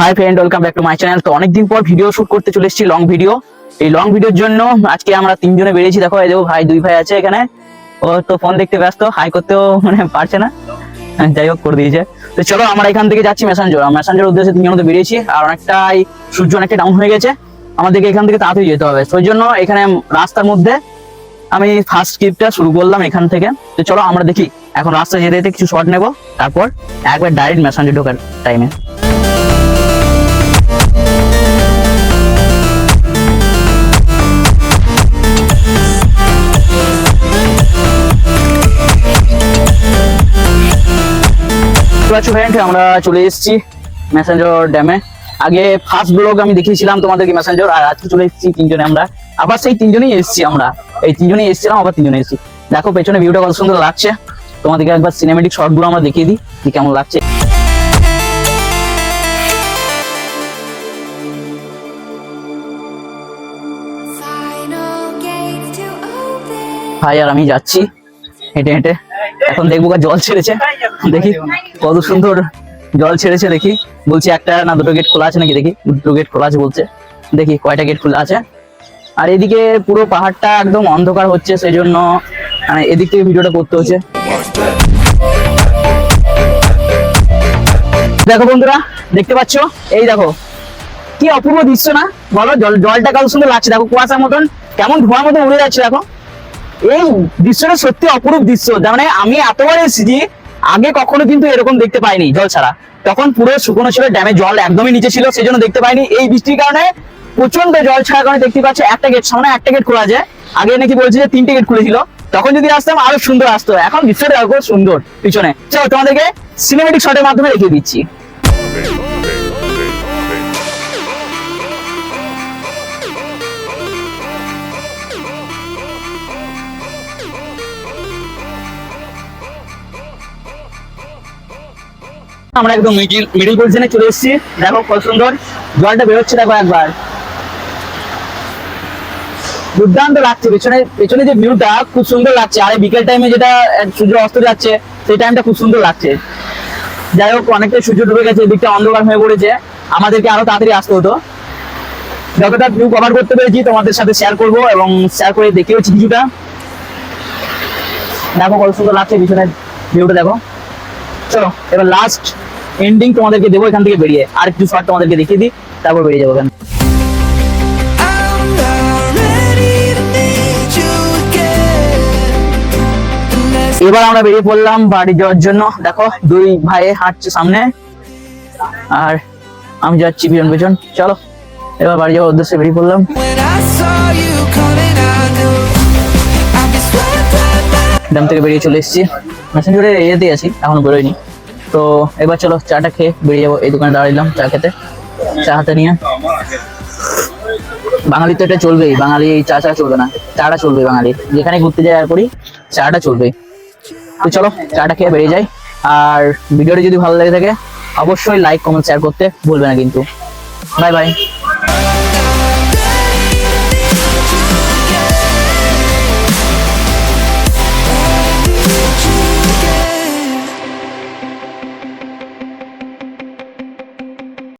Hi friend welcome back to my channel তো অনেকদিন পর ভিডিও শুট করতে চলে এসেছি লং ভিডিও এই লং ভিডিওর জন্য আজকে আমরা তিনজনে বেরিয়েছি। দেখো, এই দেখো ভাই, দুই ভাই আছে এখানে। ও তো ফোন দেখতে ব্যস্ত হাই করতেও মানে পারছে না। যাই হোক, করে দিয়েছে। তো চলো, আমরা এখান থেকে যাচ্ছি মেসাঞ্জোর মেসাঞ্জোর উদ্দেশ্যে তিনজন তো বেরিয়েছি, আর অনেকটাই সূর্য অনেকটা ডাউন হয়ে গেছে। আমাদেরকে এখান থেকে তাড়াতাড়ি যেতে হবে। সেই জন্য এখানে রাস্তার মধ্যে আমি ফার্স্ট স্ক্রিপ্টটা শুরু করলাম এখান থেকে। তো চলো, আমরা দেখি। এখন রাস্তা যেতে যেতে কিছু শর্ট নেব। তারপর একবার ডাইরেক্ট মেসাঞ্জোর ঢোকার টাইমে পাচ্ছ ফ্রেন্ড আমরা চলে এসেছি মেসেঞ্জর ড্যামে আগে ফার্স্ট ব্লগ আমি দেখিয়েছিলাম তোমাদেরকে মেসেঞ্জর আর আজকে চলে এসেছি তিনজনে আমরা। আবার সেই তিনজনেই এসেছি আমরা। এই তিনজনেই এসেছিলাম আবার তিনজনে এসেছি। দেখো পেছনে ভিউটা কত সুন্দর লাগছে। তোমাদেরকে একবার সিনেমেটিক শর্টগুলো আমরা দেখিয়ে দিই কি কেমন লাগছে. ভাই আর আমি যাচ্ছি। হেঁটে হেঁটে। এখন দেখব জল ছেড়েছে। দেখি, কত সুন্দর জল ছেড়েছে, দেখি। বলছি একটা না, দুটো গেট খোলা আছে নাকি? দেখি, দুটো গেট খোলা আছে বলছে। দেখি, কয়টা গেট খোলা আছে। আর এদিকে পুরো পাহাড়টা একদম অন্ধকার হচ্ছে সেই জন্য মানে এদিক থেকে ভিডিওটা করতে হচ্ছে। দেখো বন্ধুরা, দেখতে পাচ্ছ? এই দেখো। কি অপূর্ব দৃশ্য না? বলো, জল, জলটা কত সুন্দর লাগছে। দেখো কুয়াশার মতন, কেমন ধোঁয়ার মতন উড়ে যাচ্ছে, দেখো। এই দৃশ্যটা সত্যি অপরূপ দৃশ্য। তার মানে আমি এতবার এসেছি আগে কখনো কিন্তু এরকম দেখতে পাইনি জল ছাড়া। তখন পুরো শুকনো ছিল, ড্যামে জল একদমই নিচে ছিল সেই জন্য দেখতে পাইনি। এই বৃষ্টির কারণে প্রচণ্ড জল ছাড়ার কারণে দেখতে পাচ্ছ একটা গেট সামনে একটা গেট খোলা যায়। আগে নাকি বলছে যে তিনটে গেট খুলেছিল। তখন যদি আসতাম আরও সুন্দর আসতো। এখন দৃশ্যটা সুন্দর পিছনে। চলো তোমাদেরকে সিনেমেটিক শটের মাধ্যমে দেখিয়ে দিচ্ছি। আমরা একদম মিডিল মিডিল পজিশনে চলে এসেছি। দেখো কত সুন্দর। জলটা বেরোচ্ছে দেখো একবার। দুর্দান্ত লাগছে। পেছনে পেছনে যে ভিউটা খুব সুন্দর লাগছে। আর বিকেল টাইমে যেটা সূর্য অস্ত যাচ্ছে, সেই টাইমটা খুব সুন্দর লাগছে। যাই হোক অনেকটা সূর্য ডুবে গেছে, এদিকটা অন্ধকার হয়ে পড়েছে। আমাদেরকে আরও তাড়াতাড়ি আসতে হতো। যতটা ভিউ কভার করতে পেরেছি, তোমাদের সাথে শেয়ার করব এবং শেয়ার করে দেখিয়েছি কিছুটা। দেখো কত সুন্দর লাগছে পিছনে ভিউটা দেখো। চলো, এবার লাস্ট এন্ডিং তোমাদেরকে দেবো এখান থেকে বেরিয়ে। আর কিছু শর্ট তোমাদেরকে দেখিয়ে দিই, তারপর বেরিয়ে যাব এখান। এবার আমরা বেরিয়ে পড়লাম বাড়ি যাওয়ার জন্য। দেখো, দুই ভাই হাঁটছে সামনে। আর আমি যাচ্ছি পিছন পেছন। চলো, এবার বাড়ি যাওয়ার উদ্দেশ্যে বেরিয়ে পড়লাম. ড্যাম থেকে বেরিয়ে চলে এসেছি। মেসেঞ্জরে এরিয়াতে আছি এখনও বেরোয়নি। তো এবার চলো চাটা খেয়ে বেরিয়ে যাব, এই দোকানে দাঁড়াইলাম চা খেতে। চা হাতে নিয়ে। বাঙালি তো এটা চলবেই, বাঙালি চা চা চলবে না চাটা চলবে বাঙালি যেখানে ঘুরতে যাই আর করি চাটা চলবেই। তো চলো চাটা খেয়ে বেরিয়ে যাই। আর ভিডিওটি যদি ভালো লেগে থাকে, অবশ্যই লাইক কমেন্ট শেয়ার করতে ভুলবে না কিন্তু। Bye bye